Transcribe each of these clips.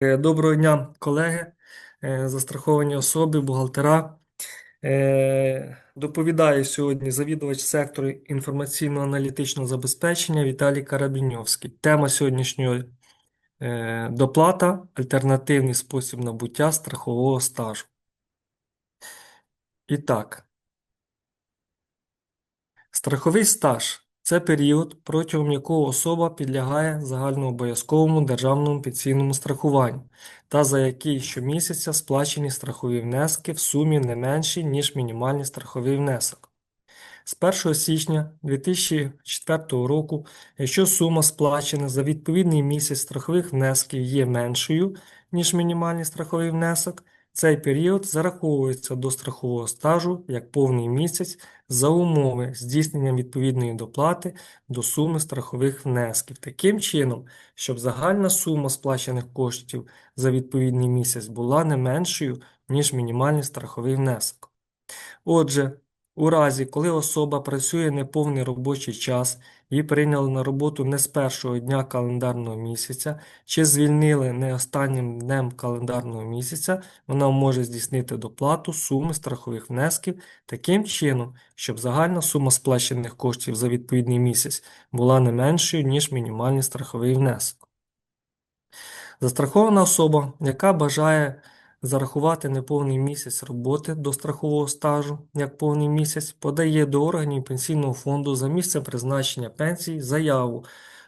Е, Доброго дня, колеги, е, застраховані особи, бухгалтера. Е, Доповідає сьогодні завідувач сектору інформаційно-аналітичного забезпечення Віталій Карабіньовський. Тема сьогоднішньої доплата альтернативний спосіб набуття страхового стажу. І так, страховий стаж це період, протягом якого особа підлягає загальнообов'язковому державному пенсійному страхуванню та за який щомісяця сплачені страхові внески в сумі не менші, ніж мінімальний страховий внесок. З 1 січня 2004 року, якщо сума сплачена за відповідний місяць страхових внесків є меншою, ніж мінімальний страховий внесок, цей період зараховується до страхового стажу як повний місяць за умови здійснення відповідної доплати до суми страхових внесків. Таким чином, щоб загальна сума сплачених коштів за відповідний місяць була не меншою, ніж мінімальний страховий внесок. Отже, у разі, коли особа працює неповний робочий час, її прийняли на роботу не з першого дня календарного місяця, чи звільнили не останнім днем календарного місяця, вона може здійснити доплату суми страхових внесків таким чином, щоб загальна сума сплачених коштів за відповідний місяць була не меншою, ніж мінімальний страховий внесок. Застрахована особа, яка бажає зарахувати неповний місяць роботи до страхового стажу як повний місяць, подає до органів Пенсійного фонду за місцем призначення пенсій заяву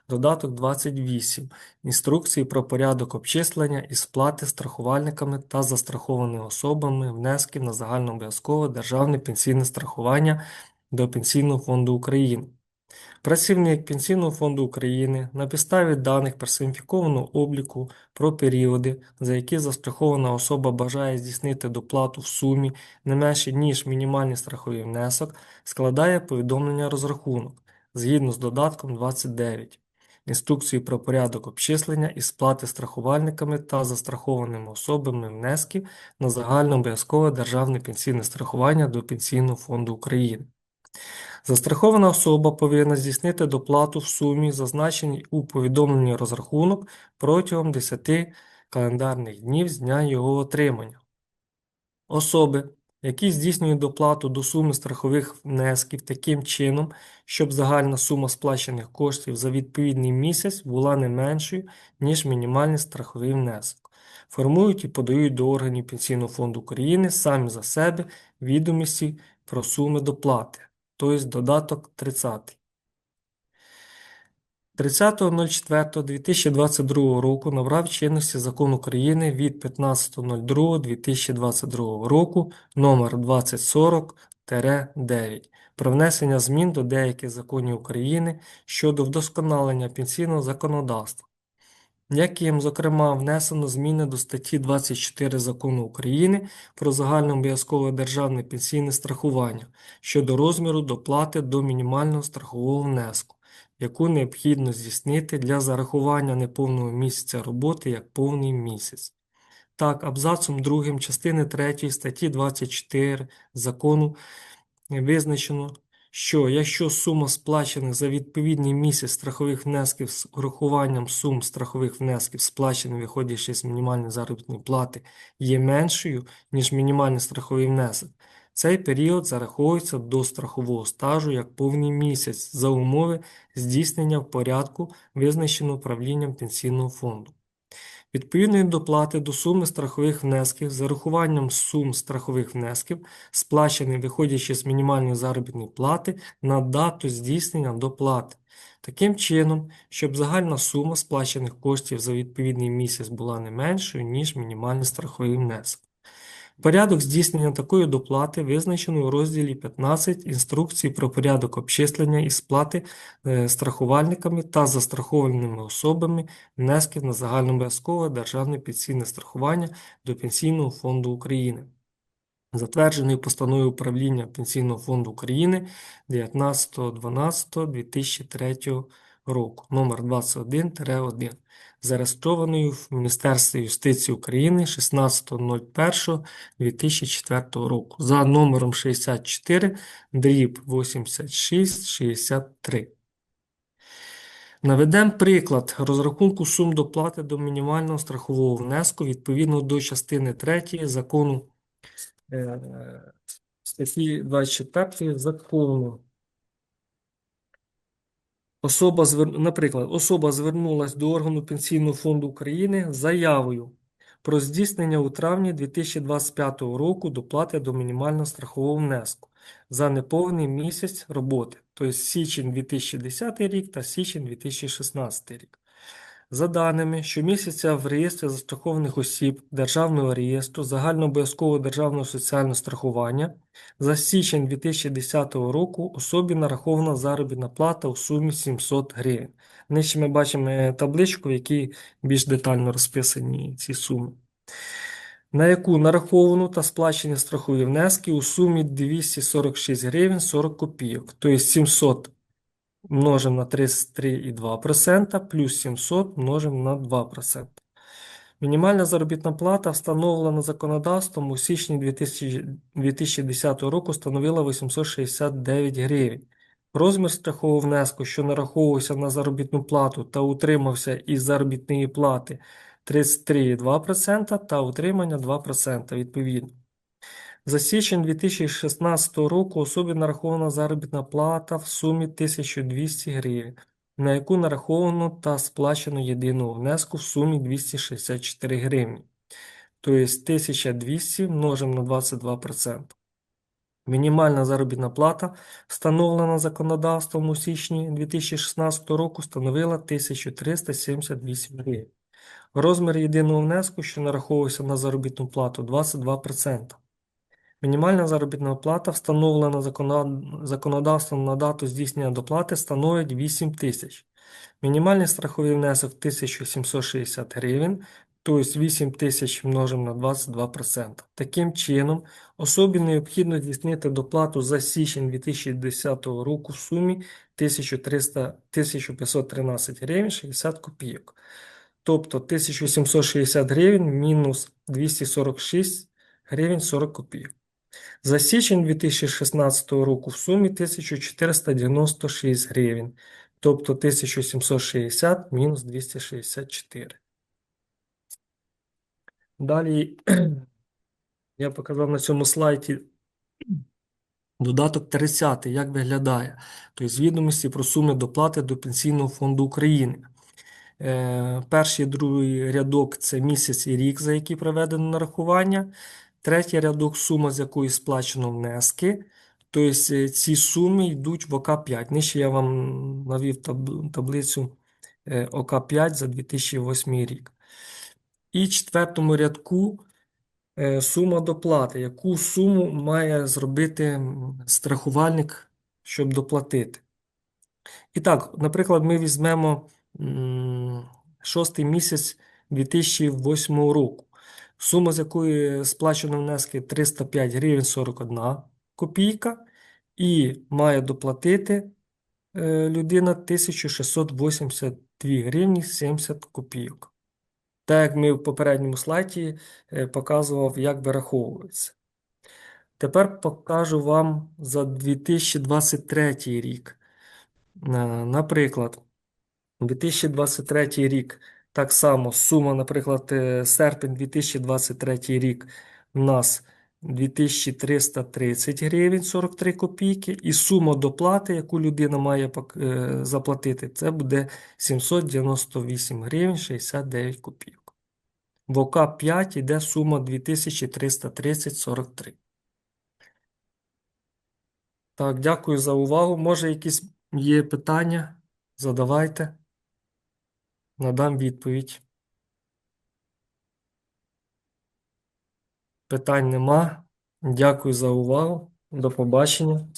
Додаток 28 інструкції про порядок обчислення і сплати страхувальниками та застрахованими особами внесків на загальнообов'язкове державне пенсійне страхування до Пенсійного фонду України. Працівник Пенсійного фонду України на підставі даних персоніфікованого обліку про періоди, за які застрахована особа бажає здійснити доплату в сумі не менше, ніж мінімальний страховий внесок, складає повідомлення розрахунок згідно з додатком 29 інструкції про порядок обчислення і сплати страхувальниками та застрахованими особами внесків на загальнообов'язкове державне пенсійне страхування до Пенсійного фонду України. Застрахована особа повинна здійснити доплату в сумі, зазначеній у повідомленні розрахунок протягом 10 календарних днів з дня його отримання. Особи, які здійснюють доплату до суми страхових внесків таким чином, щоб загальна сума сплачених коштів за відповідний місяць була не меншою, ніж мінімальний страховий внесок, формують і подають до органів Пенсійного фонду України самі за себе відомості про суми доплати тобто додаток 30. 30.04.2022 року набрав чинності Закон України від 15.02.2022 року номер 2040-9 про внесення змін до деяких законів України щодо вдосконалення пенсійного законодавства яким, зокрема, внесено зміни до статті 24 Закону України про загальнообов'язкове державне пенсійне страхування щодо розміру доплати до мінімального страхового внеску, яку необхідно здійснити для зарахування неповного місяця роботи як повний місяць. Так, абзацом 2 частини 3 статті 24 закону визначено, що якщо сума сплачених за відповідний місяць страхових внесків з урахуванням сум страхових внесків, сплачених виходячи з мінімальної заробітної плати, є меншою, ніж мінімальний страховий внесок, цей період зараховується до страхового стажу як повний місяць за умови здійснення в порядку, визначеного управлінням пенсійного фонду. Відповідної доплати до суми страхових внесків з урахуванням сум страхових внесків, сплачених виходячи з мінімальної заробітної плати на дату здійснення доплати. Таким чином, щоб загальна сума сплачених коштів за відповідний місяць була не меншою, ніж мінімальний страховий внесок. Порядок здійснення такої доплати визначено у розділі 15 інструкції про порядок обчислення і сплати е, страхувальниками та застрахованими особами внесків на загальнообов'язкове державне пенсійне страхування до Пенсійного фонду України. Затверджений постановою управління Пенсійного фонду України 19.12.2003 року номер 21-1 зареєстрованою в Міністерстві юстиції України 16.01.2004 року за номером 64 дріб 8663. Наведемо приклад розрахунку сум доплати до мінімального страхового внеску відповідно до частини 3 закону е, статті 24 закону. Особа. Наприклад, особа звернулася до органу Пенсійного фонду України з заявою про здійснення у травні 2025 року доплати до мінімального страхового внеску за неповний місяць роботи, тобто січень 2010 рік та січень 2016 рік. За даними щомісяця в реєстрі застрахованих осіб Державного реєстру загальнообов'язкового державного соціального страхування за січень 2010 року особі нарахована заробітна плата у сумі 700 гривень. Нижче ми бачимо е, табличку, в якій більш детально розписані ці суми. На яку нараховано та сплачені страхові внески у сумі 246 гривень 40 копійок, тобто 700 множимо на 33,2% плюс 700 множимо на 2%. Мінімальна заробітна плата, встановлена законодавством у січні 2000 2010 року, становила 869 гривень. Розмір страхового внеску, що нараховувався на заробітну плату та утримався із заробітної плати 33,2% та утримання 2% відповідно. За січень 2016 року особі нарахована заробітна плата в сумі 1200 гривень, на яку нараховано та сплачено єдиного внеску в сумі 264 гривні. Тобто 1200 множимо на 22%. Мінімальна заробітна плата, встановлена законодавством у січні 2016 року, становила 1378 гривень. Розмір єдиного внеску, що нараховувався на заробітну плату 22%. Мінімальна заробітна плата, встановлена законодавством на дату здійснення доплати, становить 8 тисяч. Мінімальний страховий внесок 1760 гривень, тобто 8 тисяч множимо на 22%. Таким чином, особі необхідно здійснити доплату за січень 2010 року в сумі 1300 1513 гривень 60 копійок. Тобто 1760 гривень мінус 246 гривень 40 копійок. За січень 2016 року в сумі 1496 гривень, тобто 1760 мінус 264. Далі я показав на цьому слайді додаток 30, як виглядає. Тобто відомості про суми доплати до Пенсійного фонду України. Е, Перший і другий рядок це місяць і рік, за який проведено нарахування. Третій рядок сума, з якої сплачено внески. Тобто е, ці суми йдуть в ОК5. Нижче я вам навів таблицю е, ОК5 за 2008 рік. І четвертому рядку е, сума доплати. Яку суму має зробити страхувальник, щоб доплатити? І так, наприклад, ми візьмемо шостий місяць 2008 року. Сума, з якої сплачено внески 305 гривень 41 копійка, і має доплатити е, людина 1682 гривні 70 копійок. Так як ми в попередньому слайді е, показував, як вираховується. Тепер покажу вам за 2023 рік. Е, Наприклад, 2023 рік так само сума, наприклад, е, серпень 2023 рік у нас 2330 гривень 43 копійки, і сума доплати, яку людина має е, заплатити, це буде 798 гривень 69 копійок. В ОК 5 йде сума 2330,43. Так, дякую за увагу. Може, якісь є питання? Задавайте. Надам відповідь. Питань нема. Дякую за увагу. До побачення.